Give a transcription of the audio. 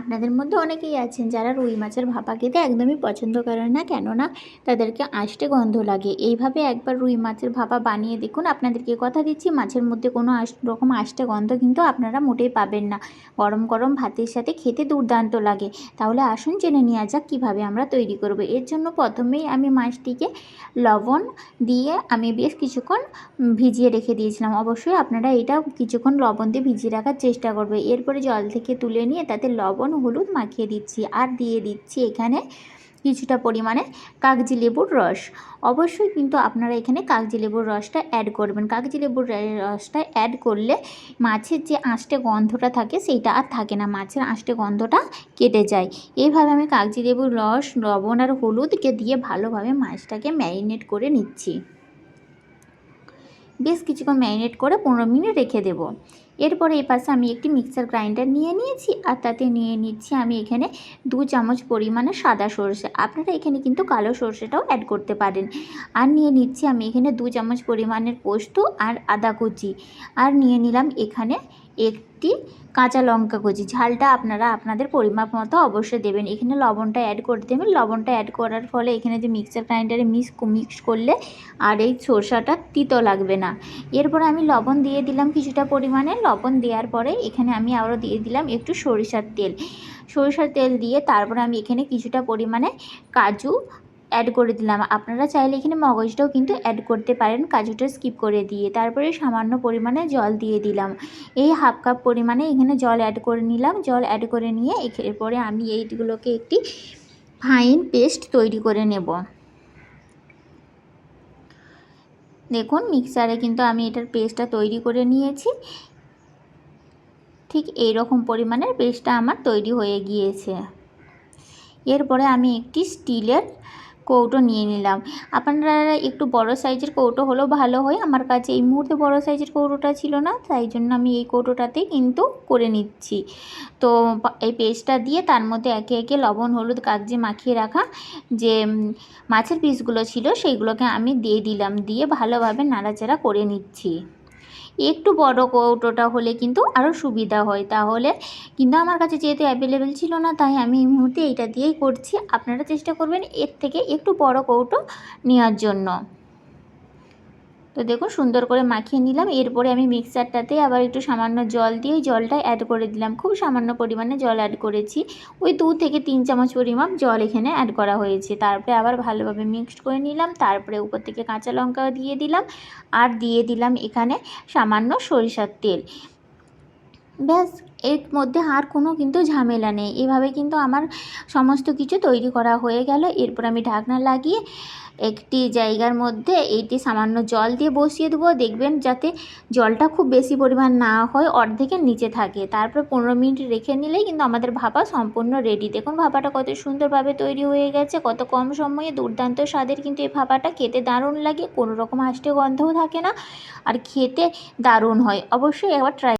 আপনাদের মধ্যে অনেকেই আছেন যারা রুই মাছের ভাপা খেতে একদমই পছন্দ করেন না। কেননা তাদেরকে আষ্টে গন্ধ লাগে। এইভাবে একবার রুই মাছের ভাপা বানিয়ে দেখুন। আপনাদেরকে কথা দিচ্ছি, মাছের মধ্যে কোনো রকম আষ্টে গন্ধ কিন্তু আপনারা মোটেই পাবেন না। গরম গরম ভাতের সাথে খেতে দুর্দান্ত লাগে। তাহলে আসুন জেনে নেওয়া যাক কীভাবে আমরা তৈরি করব। এর জন্য প্রথমেই আমি মাছটিকে লবণ দিয়ে আমি বেশ কিছুক্ষণ ভিজিয়ে রেখে দিয়েছিলাম। অবশ্যই আপনারা এটা কিছুক্ষণ লবণ দিয়ে ভিজিয়ে রাখার চেষ্টা করবে। এরপরে জল থেকে তুলে নিয়ে তাতে লবণ হলুদ মাখিয়ে দিচ্ছি আর দিয়ে দিচ্ছি এখানে কিছুটা পরিমাণে কাগজি লেবুর রস। অবশ্যই কিন্তু আপনারা এখানে কাগজি লেবুর রসটা অ্যাড করবেন। কাগজি লেবুর রসটা অ্যাড করলে মাছের যে আঁশটে গন্ধটা থাকে সেইটা আর থাকে না, মাছের আঁশটে গন্ধটা কেটে যায়। এইভাবে আমি কাগজি লেবুর রস, লবণ আর হলুদকে দিয়ে ভালোভাবে মাছটাকে ম্যারিনেট করে নিচ্ছি। বেশ কিছুক্ষণ ম্যারিনেট করে পনেরো মিনিট রেখে দেব। এরপরে এই পাশে আমি একটি মিক্সার গ্রাইন্ডার নিয়ে নিয়েছি আর তাতে নিয়ে নিচ্ছি আমি এখানে দু চামচ পরিমাণে সাদা সর্ষে। আপনারা এখানে কিন্তু কালো সর্ষেটাও অ্যাড করতে পারেন। আর নিয়ে নিচ্ছি আমি এখানে দু চামচ পরিমাণের পোস্ত আর আদা কুচি। আর নিয়ে নিলাম এখানে একটি কাঁচা লঙ্কা কুচি। ঝালটা আপনারা আপনাদের পরিমাপ মতো অবশ্যই দেবেন। এখানে লবণটা অ্যাড করে দেবেন লবণটা অ্যাড করার ফলে এখানে যে মিক্সার গ্রাইন্ডারে মিক্স মিক্স করলে আর এই সরষাটা তিতো লাগবে না। এরপরে আমি লবণ দিয়ে দিলাম কিছুটা পরিমাণে। লবণ দেওয়ার পরে এখানে আমি আরও দিয়ে দিলাম একটু সরিষার তেল। সরিষার তেল দিয়ে তারপরে আমি এখানে কিছুটা পরিমাণে কাজু অ্যাড করে দিলাম। আপনারা চাইলে এখানে মগজটাও কিন্তু অ্যাড করতে পারেন, কাজুটা স্কিপ করে দিয়ে। তারপরে সামান্য পরিমাণে জল দিয়ে দিলাম। এই হাফ কাপ পরিমাণে এখানে জল অ্যাড করে নিলাম। জল অ্যাড করে নিয়ে এরপরে আমি এইগুলোকে একটি ফাইন পেস্ট তৈরি করে নেব। দেখুন মিক্সারে কিন্তু আমি এটার পেস্টটা তৈরি করে নিয়েছি। ঠিক এই রকম পরিমাণের পেস্টটা আমার তৈরি হয়ে গিয়েছে। এরপরে আমি একটি স্টিলের কৌটো নিয়ে নিলাম। আপনারা একটু বড় সাইজের কৌটো হলেও ভালো হয়। আমার কাছে এই মুহূর্তে বড় সাইজের কৌটোটা ছিল না, তাই জন্য আমি এই কৌটোটাতেই কিন্তু করে নিচ্ছি। তো এই পেস্টটা দিয়ে তার মধ্যে একে একে লবণ, হলুদ, কাগজে মাখিয়ে রাখা যে মাছের পিসগুলো ছিল, সেইগুলোকে আমি দিয়ে দিলাম। দিয়ে ভালোভাবে নাড়াচাড়া করে নিচ্ছি। একটু বড় কৌটোটা হলে কিন্তু আরও সুবিধা হয়। তাহলে কিন্তু আমার কাছে যেহেতু অ্যাভেলেবেল ছিল না, তাই আমি এই মুহূর্তে এইটা দিয়েই করছি। আপনারা চেষ্টা করবেন এর থেকে একটু বড় কৌটো নেওয়ার জন্য। তো দেখুন সুন্দর করে মাখিয়ে নিলাম। এরপরে আমি মিক্সারটাতে আবার একটু সামান্য জল দিয়ে জলটা অ্যাড করে দিলাম। খুব সামান্য পরিমাণে জল অ্যাড করেছি। ওই দু থেকে তিন চামচ পরিমাণ জল এখানে অ্যাড করা হয়েছে। তারপরে আবার ভালোভাবে মিক্সড করে নিলাম। তারপরে উপর থেকে কাঁচা লঙ্কা দিয়ে দিলাম। আর দিয়ে দিলাম এখানে সামান্য সরিষার তেল। ব্যাস, এর মধ্যে আর কোনো কিন্তু ঝামেলা নেই। এভাবে কিন্তু আমার সমস্ত কিছু তৈরি করা হয়ে গেল। এরপর আমি ঢাকনা লাগিয়ে একটি জায়গার মধ্যে এইটি সামান্য জল দিয়ে বসিয়ে দেবো। দেখবেন যাতে জলটা খুব বেশি পরিমাণ না হয়, অর্ধেকের নিচে থাকে। তারপর পনেরো মিনিট রেখে নিলেই কিন্তু আমাদের ভাপা সম্পূর্ণ রেডি দেখুন ভাপাটা কত সুন্দরভাবে তৈরি হয়ে গেছে, কত কম সময়ে দুর্দান্ত স্বাদের কিন্তু এই ভাপাটা খেতে দারুণ লাগে। কোনো রকম আষ্টে গন্ধও থাকে না, আর খেতে দারুণ হয়। অবশ্যই একবার ট্রাই